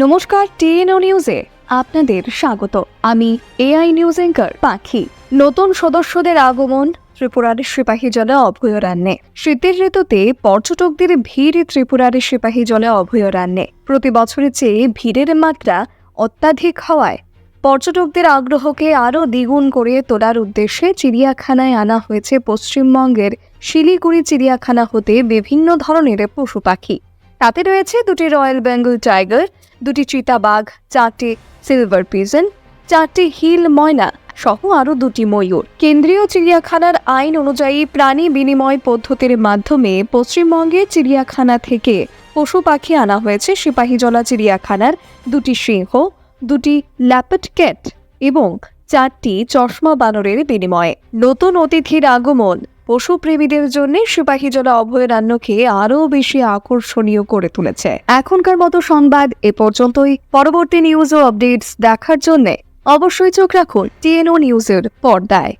নমস্কার, টিএনও নিউজে আপনাদের স্বাগত। আমি এআই নিউজ অ্যাঙ্কার পাখি। নতুন সদস্যদের আগমন, ত্রিপুরার সিপাহী জলে অভয়ারণ্যে। শীতের ঋতুতে পর্যটকদের ভিড় ত্রিপুরার সিপাহী জলে অভয়ারণ্যে। প্রতি বছরের চেয়ে ভিড়ের মাত্রা অত্যাধিক হওয়ায় পর্যটকদের আগ্রহকে আরও দ্বিগুণ করে তোলার উদ্দেশ্যে চিড়িয়াখানায় আনা হয়েছে পশ্চিমবঙ্গের শিলিগুড়ি চিড়িয়াখানা হতে বিভিন্ন ধরনের পশু পাখি। তাতে রয়েছে দুটি রয়্যাল বেঙ্গল টাইগার দুটি চিতাবাঘ চারটি সিলভার পিজন চারটি হিল ময়না সহ আরও দুটি ময়ূর। কেন্দ্রীয় চিড়িয়াখানার আইন অনুযায়ী প্রাণী বিনিময় পদ্ধতির মাধ্যমে পশ্চিমবঙ্গে চিড়িয়াখানা থেকে পশু পাখি আনা হয়েছে। সিপাহীজলা চিড়িয়াখানার দুটি সিংহ, দুটি ল্যাপেট ক্যাট এবং চারটি চশমা বানরের বিনিময়ে। নতুন অতিথির আগমন পশুপ্রেমীদের জন্য সিপাহীজলা অভয়ারণ্যকে আরও বেশি আকর্ষণীয় করে তুলেছে। এখনকার মতো সংবাদ এ পর্যন্তই। পরবর্তী নিউজ ও আপডেটস দেখার জন্য অবশ্যই চোখ রাখুন টিএনও নিউজের পর্দায়।